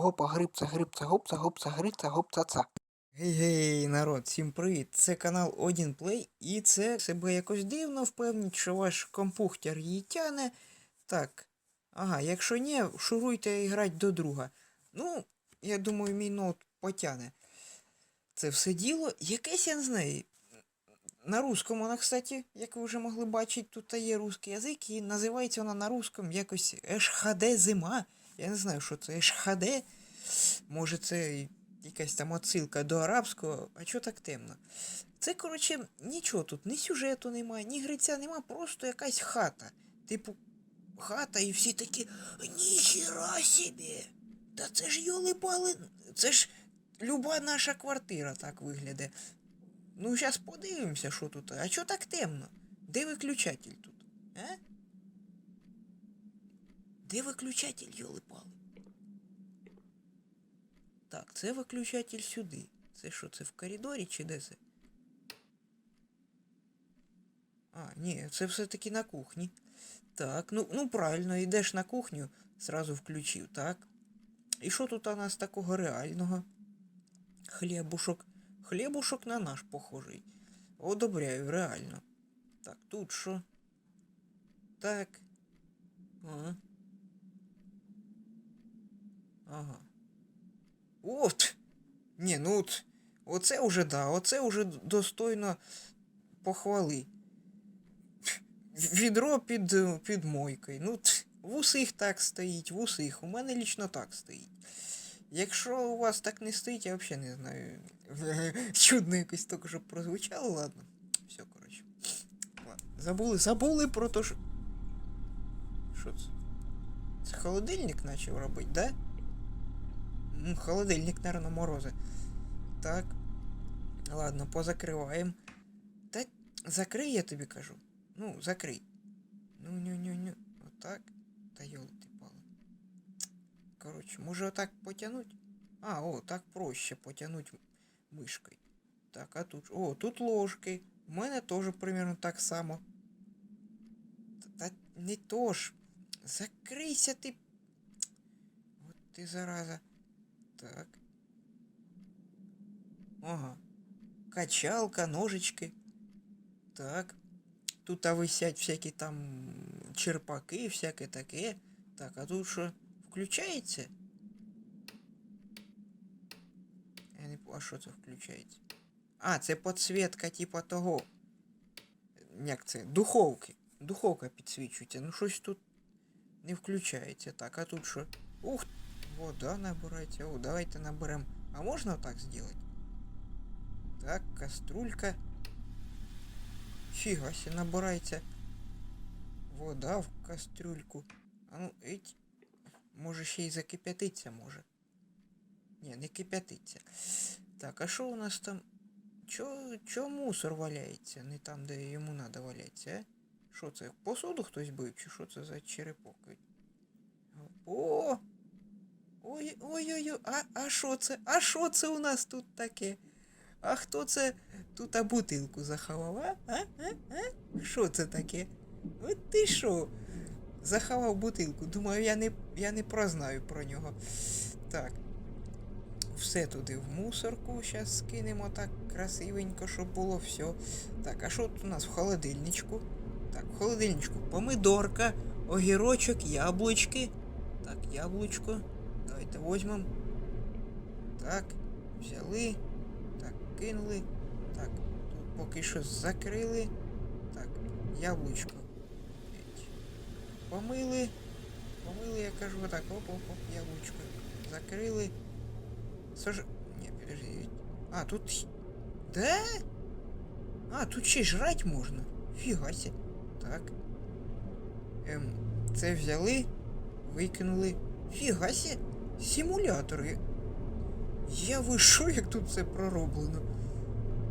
Гопа, грибця, грибця, гопця, гопця, гриця, гопця, ца. Гей-гей, народ, всім привіт! Це канал Один Плей, і це себе якось дивно впевніть, що ваш компухтер її тяне. Так. Ага, якщо ні, шуруйте і грать до друга. Ну, я думаю, мій ноут потяне. Це все діло. Якесь я не знаю. На русскому вона, кстати, як ви вже могли бачити, тут є русський язик, і називається вона на русском якось ШХД зима. Я не знаю, що це ШХД. Може, це якась там отсилка до арабського, а чого так темно? Це, коротше, нічого тут, ні сюжету немає, ні гриця нема, просто якась хата. Типу, хата, і всі такі. Ніхіра собі! Та це ж йоли-пали, це ж люба наша квартира так виглядає. Ну, зараз подивимося, що тут. А чого так темно? Де виключатель тут? А? Де виключатель, йоли-пали? Так, це виключатель сюди. Це що, це в коридорі чи де це? А, ні, це все-таки на кухні. Так, ну, ну правильно, йдеш на кухню, зразу включив, так. І що тут у нас такого реального? Хлібушок. Хлібушок на наш похожий. Одобряю, реально. Так, тут що? Так. Ага. Ага. От. Ні, ну от. Оце уже да, оце уже достойно похвали. Відро під, під мойкою. Ну, в усіх так стоїть, в усіх. У мене лічно так стоїть. Якщо у вас так не стоїть, я взагалі не знаю. Чудно якось тільки що прозвучало, ладно. Все, коротше. Ладно. Забули, забули про те, що. Що це? Це холодильник почав робити, да? Холодильник, наверное, морози. Так. Ладно, позакриваємо. Та закрий, я тобі кажу. Ну, закрий. Ну, ню ню ню Отак. Та йоли ти пали. Коротше, може отак потягнуть? А, о, так проще потягнуть мишкою. Так, а тут. О, тут ложки. У мене теж примерно так само. Та не то ж. Закрийся ти. От ти зараза. Так. Ага. Качалка, ножички. Так. Тут а висять всякі там черпаки, всяке таке. Так, а тут що? Включається? Я не по- А що це включається? А, це підсвітка типа того. Як це? Духовки. Духовка підсвічується. Ну щось тут не включається. Так, а тут що? Ух, вода набирається. О, давайте наберем. А можна так зробити? Так, каструлька. Фіга себе, набирається вода в кастрюльку. А ну, еть. Може ще й закип'ятиться може. Ні, не кип'ятиться. Так, а що у нас там? Чо, чо мусор валяється? Не там, де йому надо валяється, а? Що це? Посуду хтось бив, чи що це за черепок? О! Ой, ой-ой-ой, а, а що це? А що це у нас тут таке? А хто це тут а бутилку заховав, а? А? А? Що це таке? От ти що? Заховав бутилку. Думаю, я не, я не прознаю про нього. Так. Все туди в мусорку. Зараз скинемо так красивенько, щоб було все. Так, а що тут у нас в холодильничку? Так, в холодильничку помидорка, огірочок, яблучки. Так, яблучко. Давайте возьмемо. Так, взяли. Так, кинули. Так, тут поки що закрили. Так, яблучко. Еть. Помили. Помили, я кажу, так, оп-оп-оп, яблучко. Закрили. Сож... Ні, подожди. А, тут... й- Да? А, тут ще й жрать можна. Фіга сі. Так. Ем, це взяли, викинули. Фіга сі. Симулятори. Я ви що, як тут все пророблено?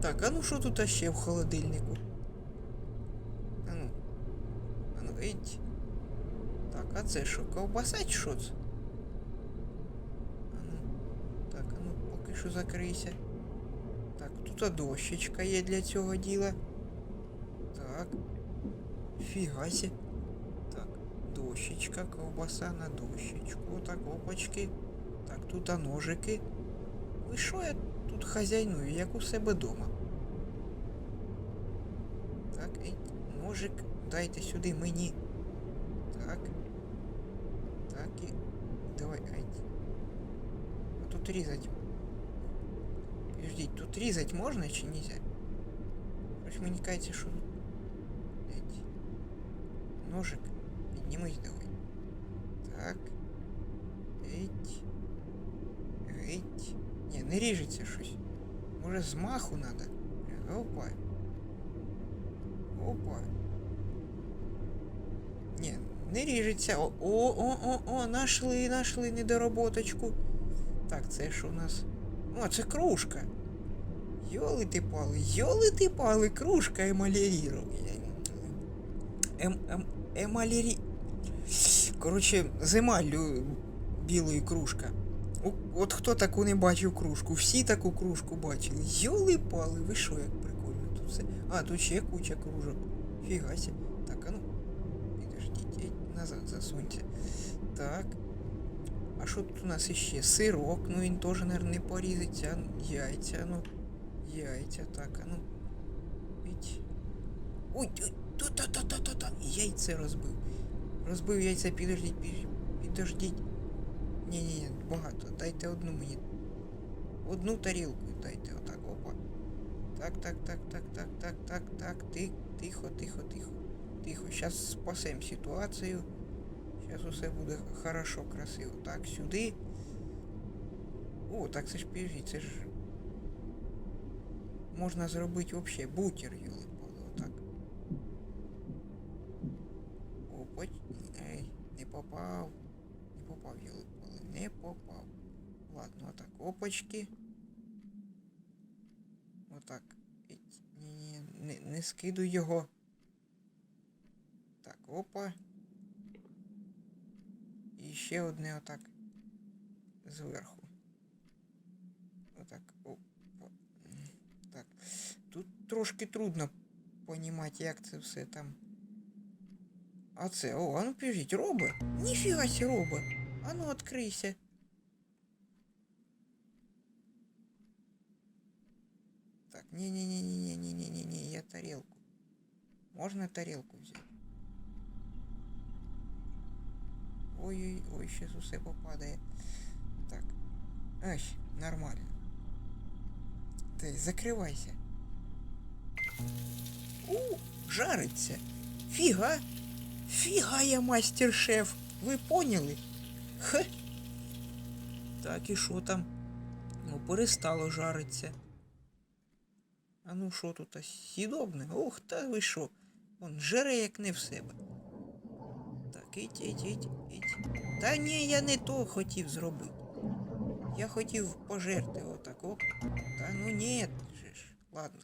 Так, а ну що тут ще в холодильнику? А ну. А ну, еть. Так, а це що, ковбаса чи що це? А ну. Так, а ну, поки що закрийся. Так, тут дощечка є для цього діла. Так. Фігасі. Так, дощечка, ковбаса на дощечку. Так, опачки. Так, тут а ножики. Ви що я тут хазяйную, як у себе дома? Так, ей, ножик, дайте сюди мені. Так. Так і. Давай, ай. А тут різать. Подождіть, тут різать можна чи нельзя? Короче, мені кажеться, що тут. Еть. Ножик. Піднімись давай. Так. Еть. Еть. Ні, не ріжеться щось. Може змаху надо? Опа. Опа. Ні, не ріжеться. О, о, о, о, о, нашли, нашли недороботочку. Так, це що у нас? О, це кружка. Йоли ти пали, йоли ти пали, кружка емаліріру. Ем, ем, емалірі... Коротше, з емаллю білої кружка. О, От хто таку не бачив кружку? Всі таку кружку бачили. Йоли пали, ви що, як прикольно тут все. А, тут ще куча кружок. Фігася. Так, а ну. Підождіть, назад засуньте. Так. А що тут у нас іще? Сирок, ну він теж, наверное, не порізаться. Яйця, ну. Яйця, так, а ну. Ой, ой, та-та-та-та-та-та. Яйце розбив. Розбив яйця, підождіть, підождіть. підождіть. Ні-ні-ні, багато. Дайте одну мені. Одну тарілку дайте, отак, опа. Так, так, так, так, так, так, так, так. Ти, тихо, тихо, тихо. Тихо. Зараз спасем ситуацію. Зараз усе буде хорошо, красиво. Так, сюди. О, так це ж підождіть, це ж. Можна зробити вообще бутер, йоли Опачки. Отак. Іть. Ні, ні, не, не скидуй його. Так, опа. І ще одне отак. Зверху. Отак. Опа. М, Так. Тут трошки трудно понімати, як це все там. А це, о, а ну підождіть, роба? Ніфіга сі роба. А ну відкрийся. Не-не-не-не-не-не-не-не, я тарелку. Можно тарелку взять? Ой-ой-ой, сейчас усе попадає. Так. Ай, нормально. Ти закривайся. У, жариться. Фіга. Фіга я мастер-шеф. Ви поняли? Хе. Так, і що там? Ну, перестало жариться. А ну що тут а сідобне? Ух, та ви що? Он жере як не в себе. Так, іть, іть, іть, іть. Та ні, я не то хотів зробити. Я хотів пожерти отак, оп. Та ну ні, же ж. Ладно.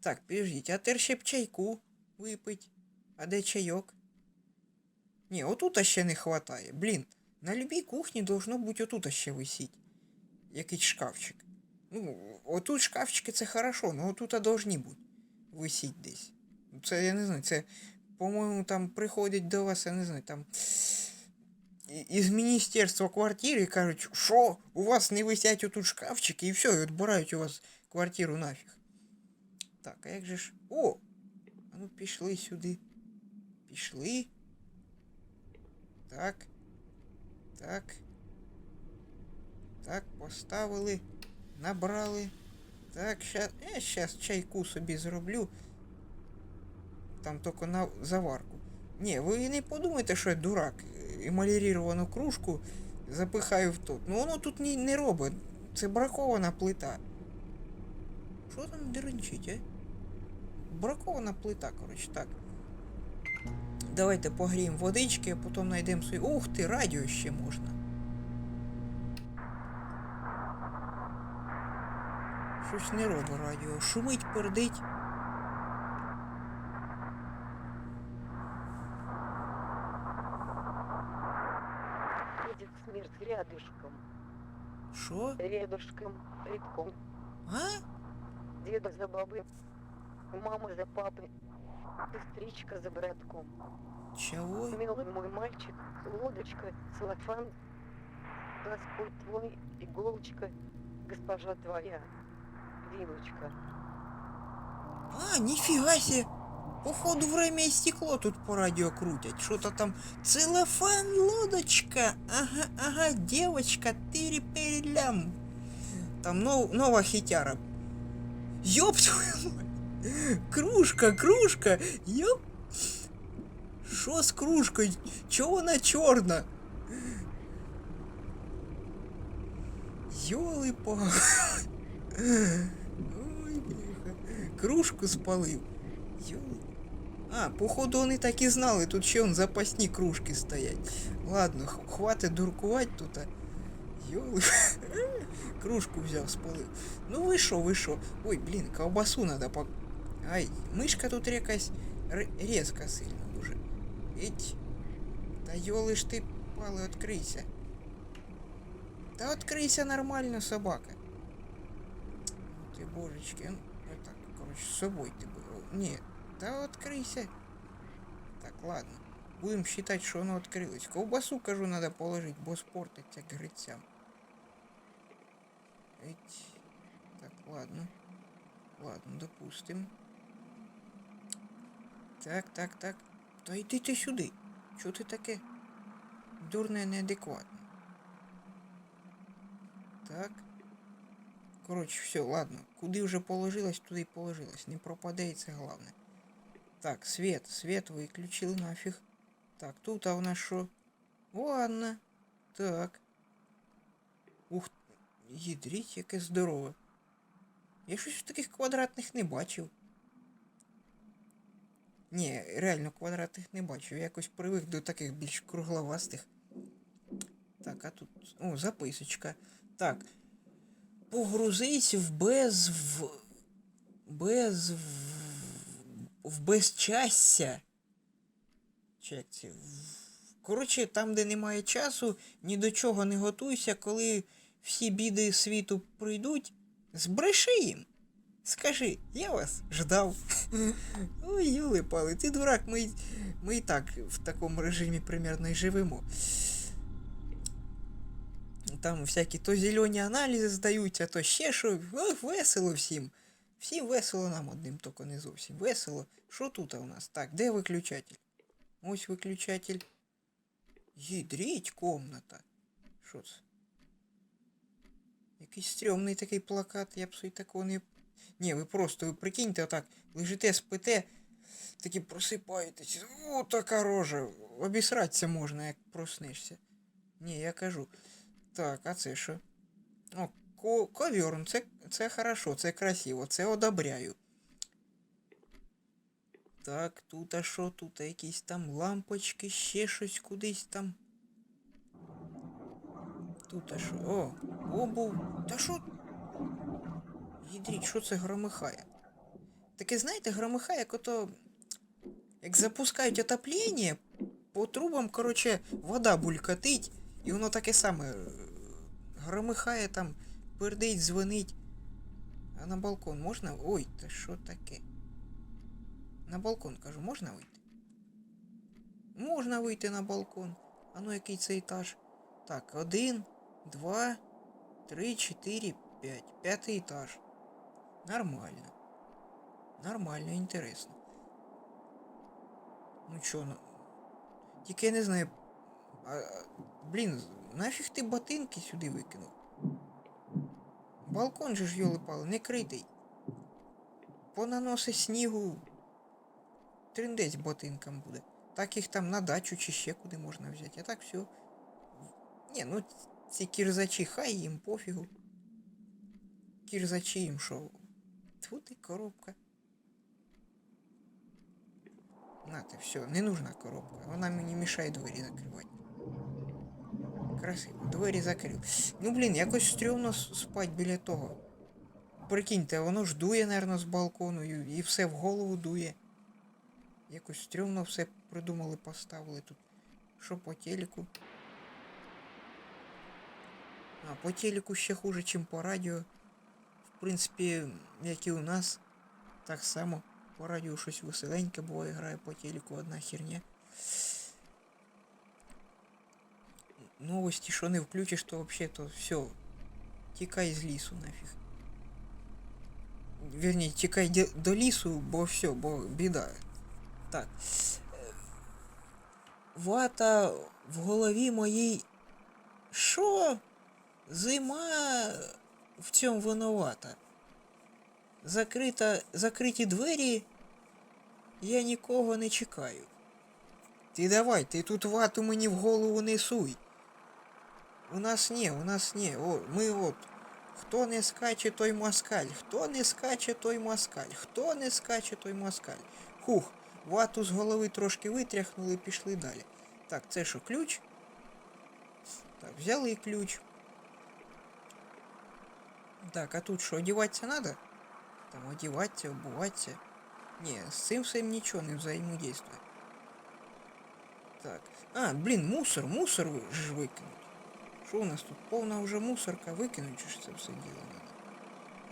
Так, підождіть, а тепер ще б чайку випить. А де чайок? Ні, отут ще не хватає. Блін, на любій кухні должно бути отут ще висіть. Якийсь шкафчик. Ну, отут шкафчики це хорошо, но отут должні бути. Висіть десь. Це я не знаю, це, по-моєму, там приходять до вас, я не знаю, там. Із Міністерства квартири кажуть, що у вас не висять отут шкафчики, і все, і відбирають у вас квартиру нафіг. Так, а як же ж. О! А ну пішли сюди. Пішли. Так. Так. Так, поставили. Набрали. Так, щас, я щас чайку собі зроблю. Там тільки на заварку. Ні, ви не подумайте, що я дурак. Емаліровану кружку запихаю в тут. Ну воно тут не, не робить. Це бракована плита. Що там деренчить, а? Бракована плита, коротше, так. Давайте погріємо водички, а потім знайдемо свої. Ух ти, радіо ще можна. Щось не робить радіо. Шумить, пердить. Будет смерть рядышком, Що? рядышком, рядком. А? Деда за бабой, мама за папой, сестричка за братком. Чого? Милый мой мальчик, лодочка, целлофан. Господь твой, иголочка, госпожа твоя, вилочка. А, ніфіга себе! Походу время і стекло тут по радіо крутять. Що-то там целофан лодочка. Ага, ага, девочка, тири перелям. Там нов, нова хитяра. Ёб твою мать! Кружка, кружка! Ёб! Що з кружкою? Чого вона чорна? Йоли па. Ой, бляха. Кружку спалив. Йоли. А, походу вони так і знали, тут ще он запасні кружки стоять. Ладно, х- хватить дуркувати тут. а. Йоли. Кружку взяв, спалив. Ну ви що, ви що? Ой, блін, ковбасу надо пок... Ай, мишка тут якась р- резко сильно дуже. Іть. Та йоли ж ти, пали, відкрийся. Та відкрийся нормально, собака. Ну Ти божечки, ну ну так, коротше, з собою ти був. Ні, та відкрийся. Так, ладно. Будем считать, що воно відкрилось. Ковбасу, кажу, надо положить, бо спортиться к грицям. Эть. Так, ладно. Ладно, допустим. Так, так, так. Та йди ти сюди. Чого ти таке? Дурне неадекватне. Так. Коротше, все, ладно. Куди вже положилось, туди й положилось. Не пропаде і головне. Так, свет, свет виключили нафіг. Так, тут а у нас що? Ладно. Так. Ух, їдріть, яке здорове. Я щось таких квадратних не бачив. Ні, реально квадратних не бачив. Я якось привик до таких більш кругловастих. Так, а тут. О, записочка. Так. Погрузись в без в. Без в. В безчастя. В- Коротше, там, де немає часу, ні до чого не готуйся, коли всі біди світу прийдуть, збреши їм. Скажи, я вас ждав. Ой, юли пали, ти дурак, ми, ми і так в такому режимі примерно і живемо. Там всякі то зелені аналізи здаються, то ще що. Весело всім. Всім весело нам одним, тільки не зовсім весело. Що тут у нас? Так, де виключатель? Ось виключатель. Їдріть комната. Що це? Якийсь стрьомний такий плакат, я б собі такого не. Ні, ви просто ви прикиньте отак, лежите, спите, такі просипаєтесь. О, така рожа. Обісратися можна, як проснешся. Ні, я кажу. Так, а це що? О, ко ковер, ну це, це хорошо, це красиво, це одобряю. Так, тут а що, тут якісь там лампочки, ще щось кудись там. Тут а що? О, обув. Та що? Їдріть, що це громихає? Таке, знаєте, громихає, як ото. Як запускають отоплення, по трубам, короче, вода булькатить, і воно таке саме громихає там, пердить, дзвонить. А на балкон можна? Ой, та що таке? На балкон, кажу, можна вийти? Можна вийти на балкон. А ну який це етаж? Так, один, два, три, чотири, п'ять. П'ятий етаж. Нормально. Нормально, інтересно. Ну чо, ну. Тільки я не знаю. А, блін, нафіг ти ботинки сюди викинув? Балкон же ж йоли-пали, не критий. Понаноси снігу. Триндець ботинкам буде. Так їх там на дачу чи ще куди можна взяти. А так все. Ні, ну ці кірзачі, хай їм пофігу. Кірзачі їм що? Тьфу ти коробка. Нате, все, не нужна коробка. Вона мені мішає двері закривати. Красиво, двері закрив. Ну блін, якось стрьомно спать біля того. Прикиньте, воно ж дує, наверно, з балкону і, і все в голову дує. Якось стрьомно все придумали, поставили тут. Що по телеку? А, по телеку ще хуже, чим по радіо. В принципі, як і у нас. Так само. По радіо щось веселеньке буває, грає по телеку одна херня. новості, що не включиш, то взагалі то все. Тікай з лісу нафіг. Вірні, тікай де- до лісу, бо все, бо біда. Так. Е, Вата в голові моїй. Що? Зима в цьому винувата. Закрита, закриті двері. Я нікого не чекаю. Ти давай, ти тут вату мені в голову не суй. У нас ні, у нас ні. О, ми от. Хто не скаче, той москаль. Хто не скаче, той москаль. Хто не скаче, той москаль. Хух, вату з голови трошки витряхнули, пішли далі. Так, це що, ключ? Так, взяли ключ. Так, а тут що, одіватися треба? Там одіватися, обуватися. Ні, з цим всім нічого не взаємодействує. Так. А, блін, мусор, мусор ви- ж викинуть. Що у нас тут? Повна вже мусорка викинуть, чи це все діло надо?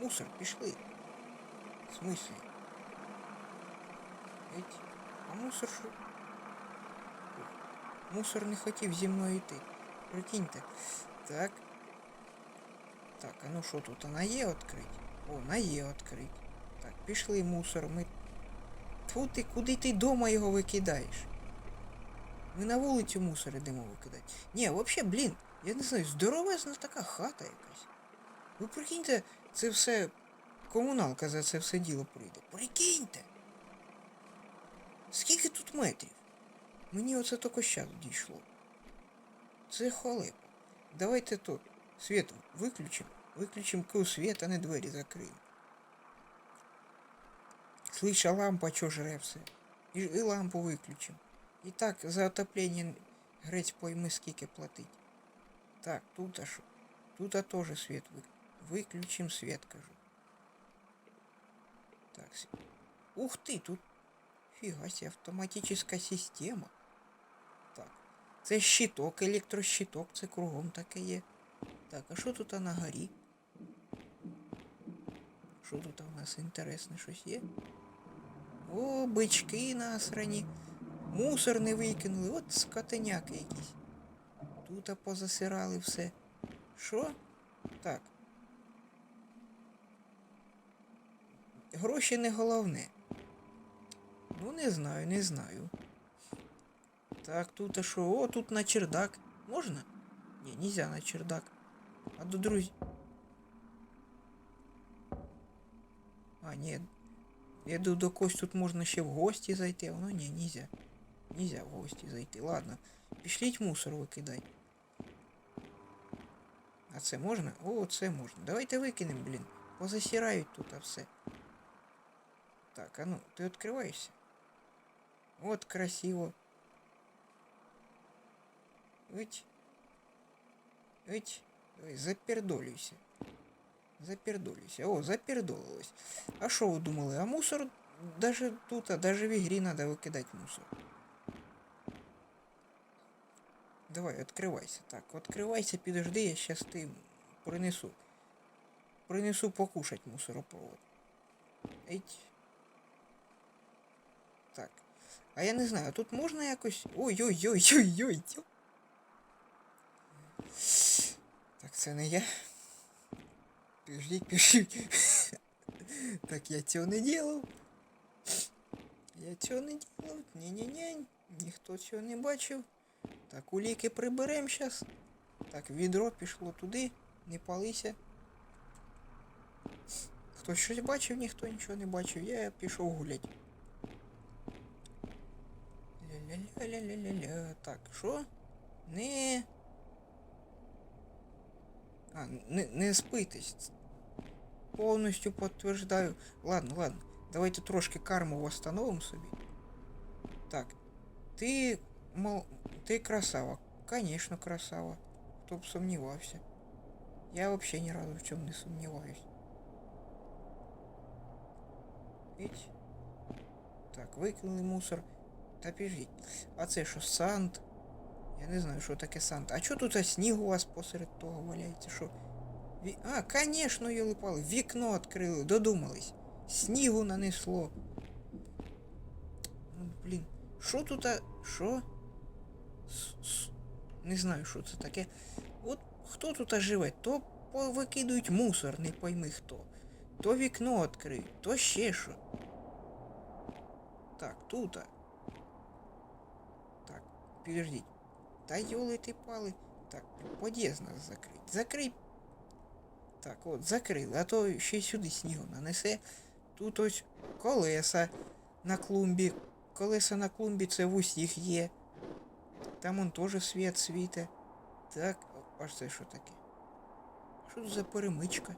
Мусор, пішли. В смислі? Еть, а мусор що? Мусор не хотів зі мною йти. Прикиньте. Так. Так, а ну що тут? А на Є відкрить? О, на Є відкрить. Так, пішли мусор, ми. Тьфу ти, куди ти дома його викидаєш? Ми на вулицю мусор ідемо викидати. Ні, взагалі, блін, я не знаю, здоровезна така хата якась. Ви прикиньте, це все комуналка за це все діло прийде. Прикиньте! Скільки тут метрів? Мені оце тільки щас дійшло. Це халепа. Давайте тут світ виключимо. Виключимо кил світ, а не двері закриємо. Слыша, лампа чо жре все. І, і лампу виключимо. І так за отоплення грець пойми скільки платить. Так, тут а що? Тут а тоже свет вы... Выключим свет, кажу. Так, с- ух ты, тут фига себе, автоматическая система. Так, це щиток, електрощиток, це кругом таке є. Так, а що тут на горі? Що тут у нас інтересне щось є? О, бички насрані. Мусор не викинули, от скотеняки якісь. Тут позасирали все. Що? Так. Гроші не головне. Ну, не знаю, не знаю. Так, тут а що? О, тут на чердак. Можна? Ні, нельзя на чердак. А до друзів. А, ні. Я думаю, до когось тут можна ще в гості зайти, воно ні, нельзя. Нельзя в гості зайти. Ладно. Пішліть мусор викидай. А це можна? О, це можна. Давайте викинемо, блін. Позасирають тут а все. Так, а ну, ти відкриваєшся? От красиво. Ить. Ить. Давай, запердолюйся. Запердолюйся. О, запердолилась. А що ви думали? А мусор даже тут, а даже в ігрі надо викидати мусор. Давай, відкривайся. Так, відкривайся, підожди, я щас ти принесу. Принесу покушать мусоропровод. Еть. Так. А я не знаю, а тут можна якось. Ой-ой-ой-ой-ой. Так, це не я. Підождіть, підождіть. Так, я цього не делав. Я цього не делав. Ні-ні-ні. Ніхто цього не бачив. Так, уліки приберем зараз. Так, відро пішло туди. Не палися. Хтось щось бачив, ніхто нічого не бачив. Я пішов гулять. Ля-ля-ля-ля-ля-ля. Так, що? Не. А, не, не спитись. Повністю підтверждаю. Ладно, ладно. Давайте трошки карму восстановимо собі. Так. Ти мол... Ти красава. Конечно, красава. Хто б сумнівався. Я вообще ні разу в чому не сумніваюсь. Іть. Так, викинули мусор. Та підождіть. А це що, сант? Я не знаю, що таке сант. А чо тут сніг у вас посеред того валяється? Що? Ві... А, конечно, йолипали. Вікно відкрили, додумались. Снігу нанесло. Ну, блін. Що тут, а... Що? Не знаю, що це таке. От хто тут живе, то повикидують мусор, не пойми хто. То вікно відкриють, то ще що. Так, тут. Так, підождіть. Та йоли ти пали. Так, под'їзд нас закрить. Закрий. Так, от, закрили, а то ще й сюди снігу нанесе. Тут ось колеса на клумбі. Колеса на клумбі це в усіх є. Там он теж світ світе. Так, о, аж це що таке? Що це за перемичка?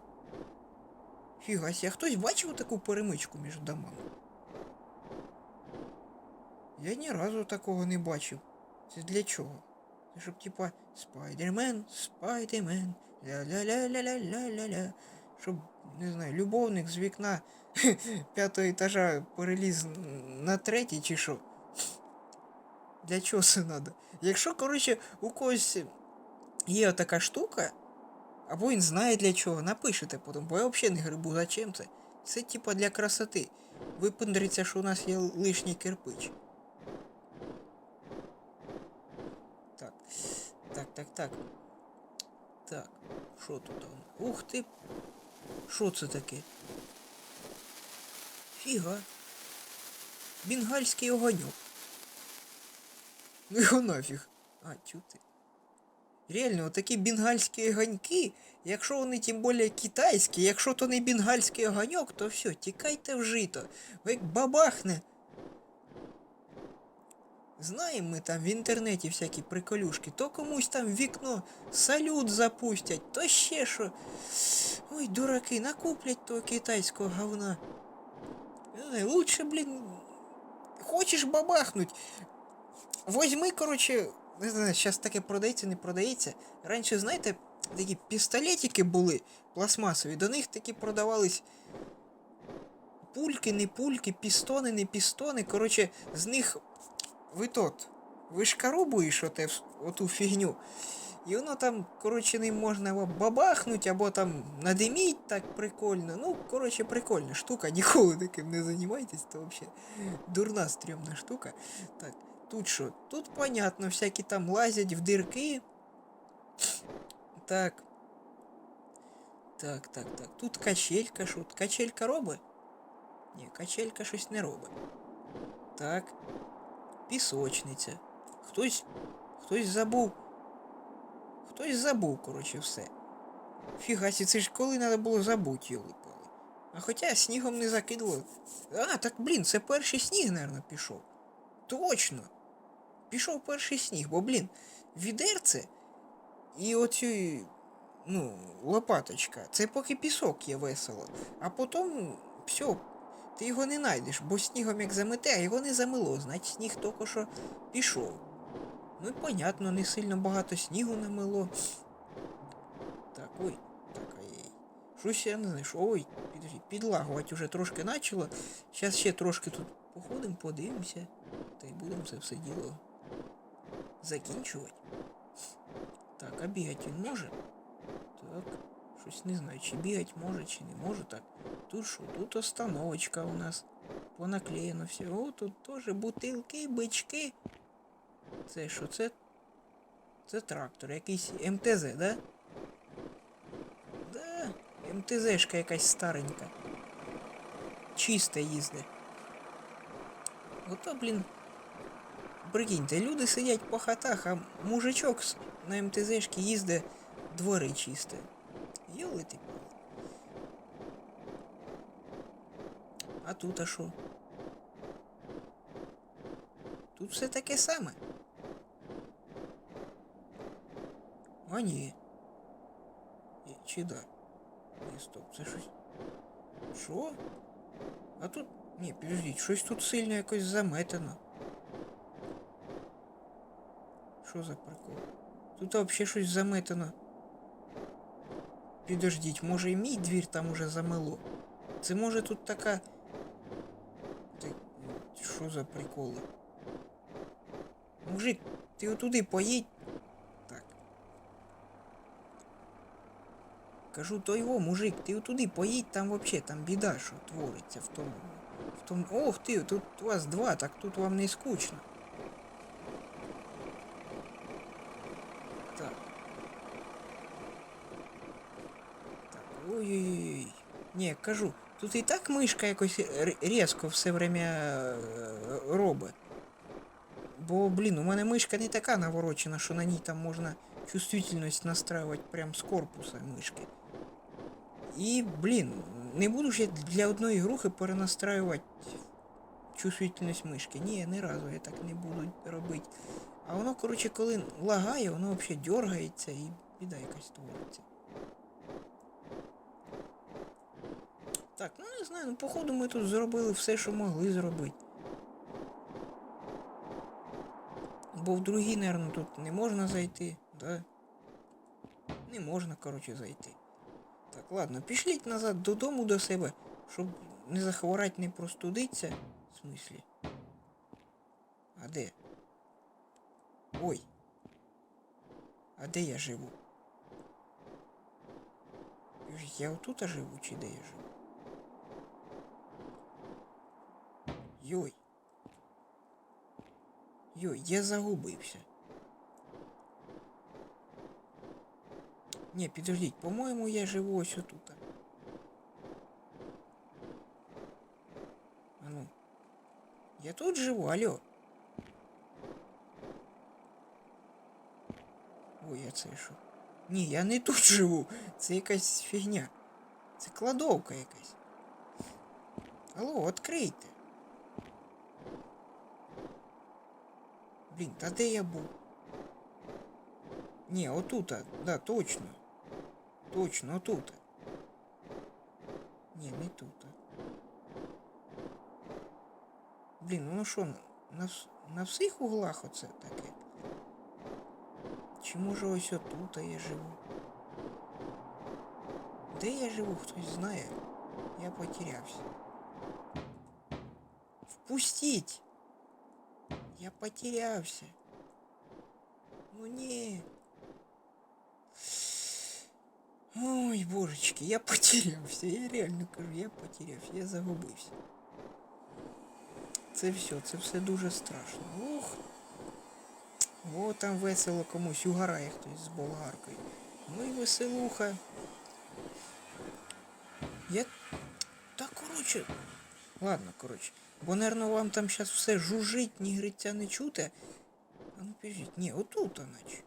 Фігась, а хтось бачив таку перемичку між домами? Я ні разу такого не бачив. Це для чого? Це щоб типа Спайдермен, Спайдермен, ля-ля-ля-ля-ля-ля-ля-ля. Щоб, не знаю, любовник з вікна п'ятого етажа переліз на третій чи що. Для чого це треба? Якщо, коротше, у когось є така штука, або він знає для чого, напишете потім, бо я взагалі не грибу, зачем це. Це типа для красоти. Випендриться, що у нас є лишній кирпич. Так. Так, так, так. Так. Що тут? Ух ти. Що це таке? Фіга. Бенгальський огоньок. Ну його нафіг. А, чути. Реально, такі бенгальські огоньки, якщо вони тим більше китайські, якщо то не бенгальський огоньок, то все, тікайте в жито. Ви бабахне. Знаємо ми там в інтернеті всякі приколюшки, то комусь там вікно салют запустять, то ще що. Ой, дураки, накуплять того китайського говна. Лучше, блін. Хочеш бабахнуть? Возьми, короче, не знаю, зараз таке продається, не продається. Раніше, знаєте, такі пістолетики були пластмасові, до них такі продавались пульки, не пульки, пістони, не пістони. Коротше, з них ви тот, вишкарубуєш оте, вс- оту фігню. І воно там, коротше, ним можна або бабахнуть, або там надиміть так прикольно. Ну, коротше, прикольна штука, ніколи таким не займайтесь, то взагалі дурна стрьомна штука. Так, тут що? Тут понятно, всякі там лазять в дирки. Так. Так, так, так. Тут качелька, що? Качелька робить? Ні, качелька щось не робить. Так. Пісочниця. Хтось. Хтось забув. Хтось забув, коротше, все. Фігасі, це ж коли треба було забути його липали. А хоча снігом не закидували. А, так блін, це перший сніг, напевно, пішов. Точно. Пішов перший сніг, бо, блін, відерце і оцю, ну, лопаточка, це поки пісок є весело. А потім все, ти його не знайдеш, бо снігом як замете, а його не замило, значить сніг тільки що пішов. Ну і понятно, не сильно багато снігу намило. Так, ой, так, ай. Щось я не знаю, що. Ой, підожди, підлагувати вже трошки почало. Зараз ще трошки тут походимо, подивимося. Та й будемо це все діло закінчувати. Так, а бігати він може? Так, щось не знаю, чи бігати може, чи не може. Так, тут що? Тут остановочка у нас. Понаклеєно все. О, тут теж бутилки, бички. Це що? Це. Це трактор, якийсь МТЗ, да? Да, МТЗшка якась старенька. Чиста їздить. Ото, блін. Прикиньте, люди сидять по хатах, а мужичок на МТЗшки їздить двори чисте. Йоли ти. пали. А тут а що? Тут все таке саме. А ні. Ні, Чи да? Ні, стоп, це щось. Що? А тут. Ні, підождіть, щось тут сильно якось заметено. Що за прикол? Тут взагалі щось заметено. Підождіть, може і мій двір там уже замело. Це може тут така. Ти... Що за приколи? Мужик, ти отуди поїдь. Так. Кажу, то його, мужик, ти отуди поїдь, там вообще там біда, що твориться в тому. В тому. Ох ти, тут у вас два, так тут вам не скучно. Ой-ой-ой. Ні, кажу, тут і так мишка якось різко все время е, робить. Бо, блін, у мене мишка не така наворочена, що на ній там можна чувствительність настраювати прям з корпуса мишки. І, блін, не буду ж я для одної грухи перенастраювати чувствительність мишки. Ні, ні разу я так не буду робити. А воно, коротше, коли лагає, воно взагалі дергається і біда якась твориться. Так, ну не знаю, ну походу ми тут зробили все, що могли зробити. Бо в другій, наверное, тут не можна зайти, да? Не можна, коротше, зайти. Так, ладно, пішліть назад додому до себе, щоб не захворати, не простудитися. В смислі? А де? Ой. А де я живу? Я отут живу чи де я живу? Йой. Йой, я загубився. Ні, підождіть, по-моєму, я живу ось отут. А ну. Я тут живу, алло. Ой, а це що? Ні, я не тут живу. Це якась фігня. Це кладовка якась. Алло, відкрийте. Блін, та де я був? Ні, отута, да, точно. Точно, отута. Ні, не тут. Блін, ну що, на, на, вс- на всіх углах оце таке? Чи може ось отут я живу? Де я живу, хтось знає? Я потерявся. Впустіть! Я потерявся. Ну ні. Ой, божечки, я потерявся. Я реально кажу, я потерявся, я загубився. Це все, це все дуже страшно. Ух. О, там весело комусь угорає хтось з болгаркою. Ну і веселуха. Я. Та коротше. Ладно, коротше. Бо, наверно, вам там зараз все жужить, ні гриця не чути. А ну біжіть. Ні, отут, наче.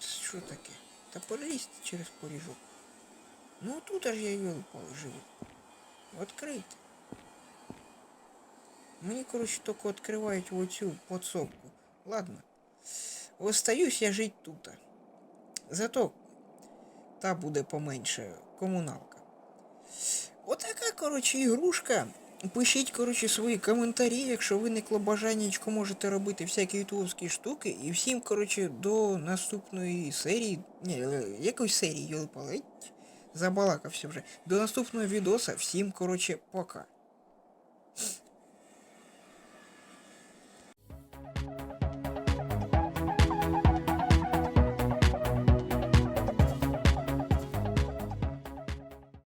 Що таке? Та полізьте через поріжок. Ну тут аж я його живу. Відкрийте. Мені, коротше, тільки відкривають оцю подсобку. Ладно. Остаюсь я жить тут. Зато та буде поменше комуналка. Отака, коротше, ігрушка. Пишіть, коротше, свої коментарі, якщо виникло бажаннячко, можете робити всякі ютубовські штуки. І всім, коротше, до наступної серії. Ні, е, якоїсь серії, йолпалеть. Забалакався вже. До наступного відоса. Всім, коротше, пока.